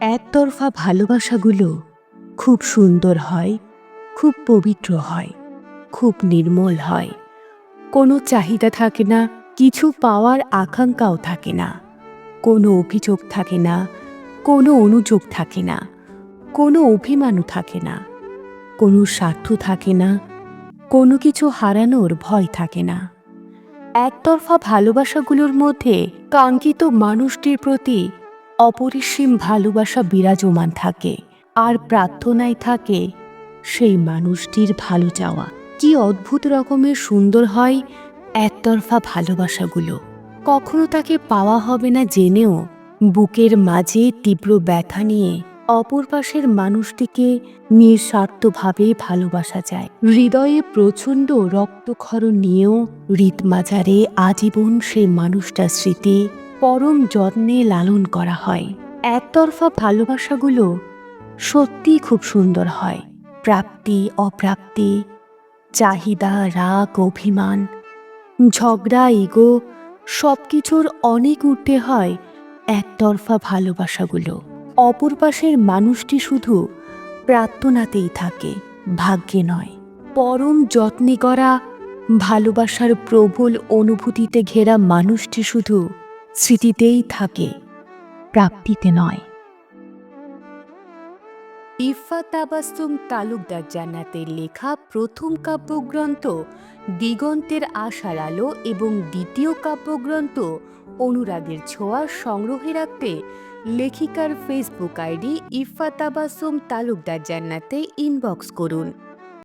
একতরফা ভালোবাসাগুলো খুব সুন্দর হয়, খুব পবিত্র হয়, খুব নির্মল হয়। কোনো চাহিদা থাকে না, কিছু পাওয়ার আকাঙ্ক্ষাও থাকে না। কোনো অভিযোগ থাকে না, কোনো অনুযোগ থাকে না, কোনো অভিমানও থাকে না। কোনো স্বার্থ থাকে না, কোনো কিছু হারানোর ভয় থাকে না। একতরফা ভালোবাসাগুলোর মধ্যে কাঙ্ক্ষিত মানুষটির প্রতি অপরিসীম ভালোবাসা বিরাজমান থাকে, আর প্রার্থনায় থাকে সেই মানুষটির ভালো চাওয়া। কি অদ্ভুত রকমের সুন্দর হয় একতরফা ভালোবাসাগুলো। কখনো তাকে পাওয়া হবে না জেনেও বুকের মাঝে তীব্র ব্যথা নিয়ে অপর পাশের মানুষটিকে নিঃস্বার্থভাবে ভালোবাসা যায় হৃদয়ে প্রচণ্ড রক্তক্ষরণ নিয়েও হৃদমাজারে আজীবন সে মানুষটার স্মৃতি পরম যত্নে লালন করা হয়। একতরফা ভালোবাসাগুলো সত্যি খুব সুন্দর হয়। প্রাপ্তি, অপ্রাপ্তি, চাহিদা, রাগ, অভিমান, ঝগড়া, ইগো সব কিছুর অনেক ঊর্ধ্বে হয় একতরফা ভালোবাসাগুলো। অপর পাশের মানুষটি শুধু প্রার্থনাতেই থাকে, ভাগ্যে নয়। পরম যত্নে করা ভালোবাসার প্রবল অনুভূতিতে ঘেরা মানুষটি শুধু স্মৃতিতেই থাকে, প্রাপ্তিতে নয়। ইফা তাবাসুম তালুকদার জান্নাতের লেখা প্রথম কাব্যগ্রন্থ, দিগন্তের আশার আলো এবং দ্বিতীয় কাব্যগ্রন্থ অনুরাগের ছোঁয়া সংগ্রহে রাখতে লেখিকার ফেসবুক আইডি ইফা তাবাসুম তালুকদার জান্নাতে ইনবক্স করুন।